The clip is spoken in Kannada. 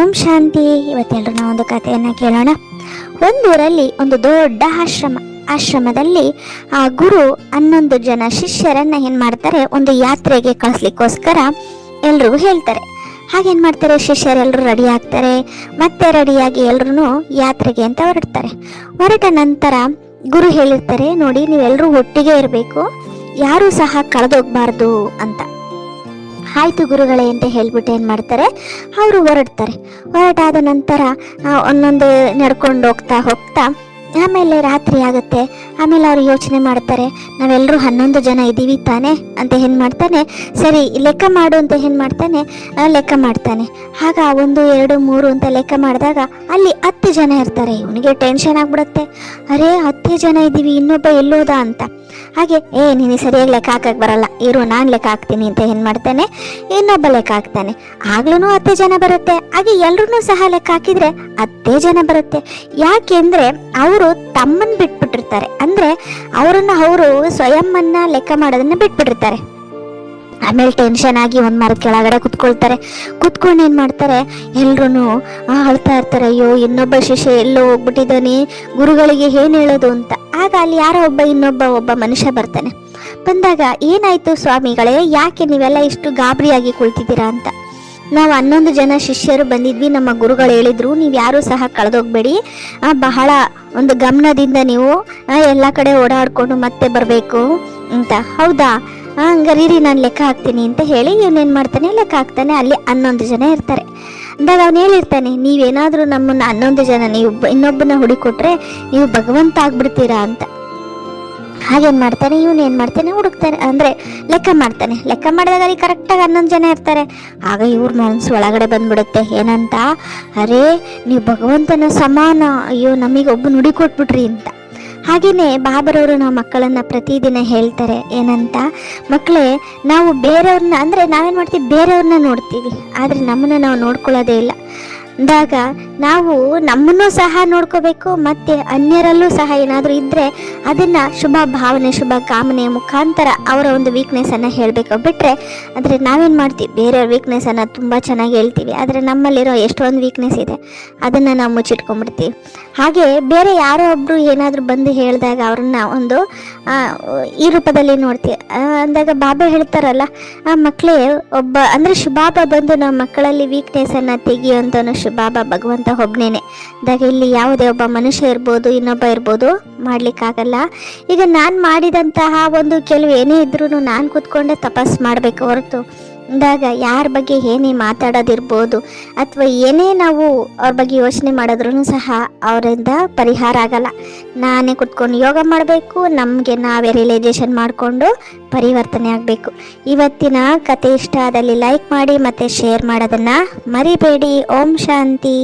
ಓಂ ಶಾಂತಿ. ಇವತ್ತೆಲ್ಲರೂ ನಾವು ಒಂದು ಕಥೆಯನ್ನ ಕೇಳೋಣ. ಒಂದೂರಲ್ಲಿ ಒಂದು ದೊಡ್ಡ ಆಶ್ರಮ, ಆಶ್ರಮದಲ್ಲಿ ಆ ಗುರು ಹನ್ನೊಂದು ಜನ ಶಿಷ್ಯರನ್ನ ಏನ್ ಮಾಡ್ತಾರೆ, ಒಂದು ಯಾತ್ರೆಗೆ ಕಳಿಸ್ಲಿಕ್ಕೋಸ್ಕರ ಎಲ್ರಿಗೂ ಹೇಳ್ತಾರೆ. ಹಾಗೇನ್ ಮಾಡ್ತಾರೆ ಶಿಷ್ಯರೆಲ್ಲರೂ ರೆಡಿ ಆಗ್ತಾರೆ, ಮತ್ತೆ ರೆಡಿಯಾಗಿ ಎಲ್ರೂ ಯಾತ್ರೆಗೆ ಅಂತ ಹೊರಡ್ತಾರೆ. ಹೊರಟ ನಂತರ ಗುರು ಹೇಳಿರ್ತಾರೆ, ನೋಡಿ ನೀವೆಲ್ಲರೂ ಒಟ್ಟಿಗೆ ಇರಬೇಕು, ಯಾರೂ ಸಹ ಕಳೆದೋಗ್ಬಾರ್ದು ಅಂತ. ಆಯ್ತು ಗುರುಗಳೇ ಅಂತ ಹೇಳ್ಬಿಟ್ಟು ಏನು ಮಾಡ್ತಾರೆ ಅವರು ಹೊರಡ್ತಾರೆ. ಹೊರಟಾದ ನಂತರ ಒಂದೊಂದೇ ನಡ್ಕೊಂಡು ಹೋಗ್ತಾ ಹೋಗ್ತಾ ಆಮೇಲೆ ರಾತ್ರಿ ಆಗುತ್ತೆ. ಆಮೇಲೆ ಅವರು ಯೋಚನೆ ಮಾಡ್ತಾರೆ ನಾವೆಲ್ಲರೂ ಹನ್ನೊಂದು ಜನ ಇದ್ದೀವಿ ತಾನೆ ಅಂತ ಏನು ಮಾಡ್ತಾನೆ. ಸರಿ, ಲೆಕ್ಕ ಮಾಡು ಅಂತ ಏನು ಮಾಡ್ತಾನೆ ಲೆಕ್ಕ ಮಾಡ್ತಾನೆ. ಆಗ ಒಂದು, ಎರಡು, ಮೂರು ಅಂತ ಲೆಕ್ಕ ಮಾಡಿದಾಗ ಅಲ್ಲಿ ಹತ್ತು ಜನ ಇರ್ತಾರೆ. ಇವನಿಗೆ ಟೆನ್ಷನ್ ಆಗ್ಬಿಡುತ್ತೆ. ಅರೇ, ಹತ್ತೇ ಜನ ಇದ್ದೀವಿ, ಇನ್ನೊಬ್ಬ ಎಲ್ಲೋದ ಅಂತ. ಹಾಗೆ, ಏ, ನೀನು ಸರಿಯಾಗಿ ಲೆಕ್ಕ ಹಾಕಕ್ಕೆ ಬರಲ್ಲ. ಇರು, ನಾನು ಲೆಕ್ಕ ಹಾಕ್ತೀನಿ ಅಂತ ಏನು ಮಾಡ್ತಾನೆ. ಇನ್ನೊಬ್ಬ ಲೆಕ್ಕ ಹಾಕ್ತಾನೆ. ಆಗ್ಲೂ ಹತ್ತೇ ಜನ ಬರುತ್ತೆ. ಹಾಗೆ ಎಲ್ಲರೂ ಸಹ ಲೆಕ್ಕ ಹಾಕಿದ್ರೆ ಹತ್ತೇ ಜನ ಬರುತ್ತೆ. ಯಾಕೆಂದ್ರೆ ಅವರು ತಮ್ಮನ್ ಬಿಟ್ಬಿಟ್ಟಿರ್ತಾರೆ. ಅಂದ್ರೆ ಅವರನ್ನ ಅವರು ಸ್ವಯಂ ಲೆಕ್ಕ ಮಾಡೋದನ್ನ ಬಿಟ್ಬಿಟ್ಟಿರ್ತಾರೆ. ಆಮೇಲೆ ಟೆನ್ಷನ್ ಆಗಿ ಒಂದ್ ಮರದ ಕೆಳಗಡೆ ಕುತ್ಕೊಳ್ತಾರೆ. ಕುತ್ಕೊಂಡು ಏನ್ ಮಾಡ್ತಾರೆ? ಎಲ್ರು ಅಳ್ತಾ ಇರ್ತಾರೆ. ಅಯ್ಯೋ, ಇನ್ನೊಬ್ಬ ಶಿಷ್ಯ ಎಲ್ಲೋ ಹೋಗ್ಬಿಟ್ಟಿದ್ದಾನೆ. ಗುರುಗಳಿಗೆ ಏನ್ ಹೇಳೋದು ಅಂತ. ಆಗ ಅಲ್ಲಿ ಯಾರೋ ಒಬ್ಬ, ಇನ್ನೊಬ್ಬ ಒಬ್ಬ ಮನುಷ್ಯ ಬರ್ತಾನೆ. ಬಂದಾಗ ಏನಾಯ್ತು ಸ್ವಾಮಿಗಳೇ? ಯಾಕೆ ನೀವೆಲ್ಲ ಇಷ್ಟು ಗಾಬರಿಯಾಗಿ ಕುಳಿತಿದ್ದೀರಾ ಅಂತ. ನಾವು ಹನ್ನೊಂದು ಜನ ಶಿಷ್ಯರು ಬಂದಿದ್ವಿ, ನಮ್ಮ ಗುರುಗಳು ಹೇಳಿದ್ರು, ನೀವು ಯಾರೂ ಸಹ ಕಳೆದೋಗ್ಬೇಡಿ. ಬಹಳ ಒಂದು ಗಮನದಿಂದ ನೀವು ಎಲ್ಲ ಕಡೆ ಓಡಾಡಿಕೊಂಡು ಮತ್ತೆ ಬರಬೇಕು ಅಂತ. ಹೌದಾ? ಹಂಗಾರೀರಿ, ನಾನು ಲೆಕ್ಕ ಹಾಕ್ತೀನಿ ಅಂತ ಹೇಳಿ ಇವನೇನು ಮಾಡ್ತಾನೆ? ಲೆಕ್ಕ ಹಾಕ್ತಾನೆ. ಅಲ್ಲಿ ಹನ್ನೊಂದು ಜನ ಇರ್ತಾರೆ. ಅಂದಾಗ ಅವನು ಹೇಳಿರ್ತಾನೆ, ನೀವೇನಾದರೂ ನಮ್ಮನ್ನು ಹನ್ನೊಂದು ಜನ, ನೀವು ಇನ್ನೊಬ್ಬನ ಹುಡುಕೊಟ್ರೆ ನೀವು ಭಗವಂತ ಆಗ್ಬಿಡ್ತೀರಾ ಅಂತ. ಹಾಗೇನ್ ಮಾಡ್ತಾನೆ, ಇವನು ಏನು ಮಾಡ್ತಾನೆ, ಹುಡುಕ್ತಾನೆ, ಅಂದ್ರೆ ಲೆಕ್ಕ ಮಾಡ್ತಾನೆ. ಲೆಕ್ಕ ಮಾಡಿದಾಗ ಅಲ್ಲಿ ಕರೆಕ್ಟಾಗಿ ಹನ್ನೊಂದು ಜನ ಇರ್ತಾರೆ. ಆಗ ಇವ್ರ ಮನಸ್ಸು ಒಳಗಡೆ ಬಂದ್ಬಿಡುತ್ತೆ. ಏನಂತ? ಅರೇ, ನೀವು ಭಗವಂತನ ಸಮಾನ. ಅಯ್ಯೋ ನಮಗೆ ಒಬ್ಬ ನುಡಿ ಕೊಟ್ಬಿಟ್ರಿ ಅಂತ. ಹಾಗೆಯೇ ಬಾಬರವರು ನಾವು ಮಕ್ಕಳನ್ನ ಪ್ರತಿದಿನ ಹೇಳ್ತಾರೆ. ಏನಂತ? ಮಕ್ಕಳೇ ನಾವು ಬೇರೆಯವ್ರನ್ನ ಅಂದ್ರೆ ನಾವೇನು ಮಾಡ್ತೀವಿ? ಬೇರೆಯವ್ರನ್ನ ನೋಡ್ತೀವಿ. ಆದ್ರೆ ನಮ್ಮನ್ನ ನಾವು ನೋಡ್ಕೊಳ್ಳೋದೇ ಇಲ್ಲ. ಅಂದಾಗ ನಾವು ನಮ್ಮನ್ನು ಸಹ ನೋಡ್ಕೋಬೇಕು, ಮತ್ತೆ ಅನ್ಯರಲ್ಲೂ ಸಹ ಏನಾದರೂ ಇದ್ದರೆ ಅದನ್ನ ಶುಭ ಭಾವನೆ, ಶುಭ ಕಾಮನೆ ಮುಖಾಂತರ ಅವರ ಒಂದು ವೀಕ್ನೆಸ್ ಅನ್ನ ಹೇಳಬೇಕು. ಬಿಟ್ಟರೆ ಆದರೆ ನಾವೇನು ಮಾಡ್ತೀವಿ? ಬೇರೆಯವ್ರ ವೀಕ್ನೆಸ್ಸನ್ನು ತುಂಬ ಚೆನ್ನಾಗಿ ಹೇಳ್ತೀವಿ. ಆದರೆ ನಮ್ಮಲ್ಲಿರೋ ಎಷ್ಟೊಂದು ವೀಕ್ನೆಸ್ ಇದೆ, ಅದನ್ನ ನಾವು ಮುಚ್ಚಿಟ್ಕೊಂಡ್ಬಿಡ್ತೀವಿ. ಹಾಗೆ ಬೇರೆ ಯಾರೋ ಒಬ್ರು ಏನಾದರೂ ಬಂದು ಹೇಳಿದಾಗ ಅವ್ರನ್ನ ಒಂದು ಈ ರೂಪದಲ್ಲಿ ನೋಡ್ತೀವಿ. ಅಂದಾಗ ಬಾಬೆ ಹೇಳ್ತಾರಲ್ಲ, ಆ ಮಕ್ಕಳೇ ಒಬ್ಬ, ಅಂದರೆ ಶುಭಾಬ ಬಂದು ನಮ್ಮ ಮಕ್ಕಳಲ್ಲಿ ವೀಕ್ನೆಸ್ ಅನ್ನ ಶುಭಾಬ ಭಗವಂತ ಒಬ್ನೇನೆ ಅಂದಾಗ ಇಲ್ಲಿ ಯಾವುದೇ ಒಬ್ಬ ಮನುಷ್ಯ ಇರ್ಬೋದು, ಇನ್ನೊಬ್ಬ ಇರ್ಬೋದು, ಮಾಡ್ಲಿಕ್ಕಾಗಲ್ಲ. ಈಗ ನಾನು ಮಾಡಿದಂತಹ ಒಂದು ಕೆಲವು ಏನೇ ಇದ್ರೂ ನಾನು ಕೂತ್ಕೊಂಡೆ ತಪಸ್ ಮಾಡಬೇಕು ಹೊರತು. ಅಂದಾಗ ಯಾರ ಬಗ್ಗೆ ಏನೇ ಮಾತಾಡೋದಿರ್ಬೋದು ಅಥವಾ ಏನೇ ನಾವು ಅವ್ರ ಬಗ್ಗೆ ಯೋಚನೆ ಮಾಡಿದ್ರೂ ಸಹ ಅವರಿಂದ ಪರಿಹಾರ ಆಗಲ್ಲ. ನಾನೇ ಕುತ್ಕೊಂಡು ಯೋಗ ಮಾಡಬೇಕು, ನಮಗೆ ನಾವೇ ರಿಯಲೈಸೇಷನ್ ಮಾಡಿಕೊಂಡು ಪರಿವರ್ತನೆ ಆಗಬೇಕು. ಇವತ್ತಿನ ಕತೆ ಇಷ್ಟ ಆದಲ್ಲಿ ಲೈಕ್ ಮಾಡಿ ಮತ್ತು ಶೇರ್ ಮಾಡೋದನ್ನು ಮರಿಬೇಡಿ. ಓಂ ಶಾಂತಿ.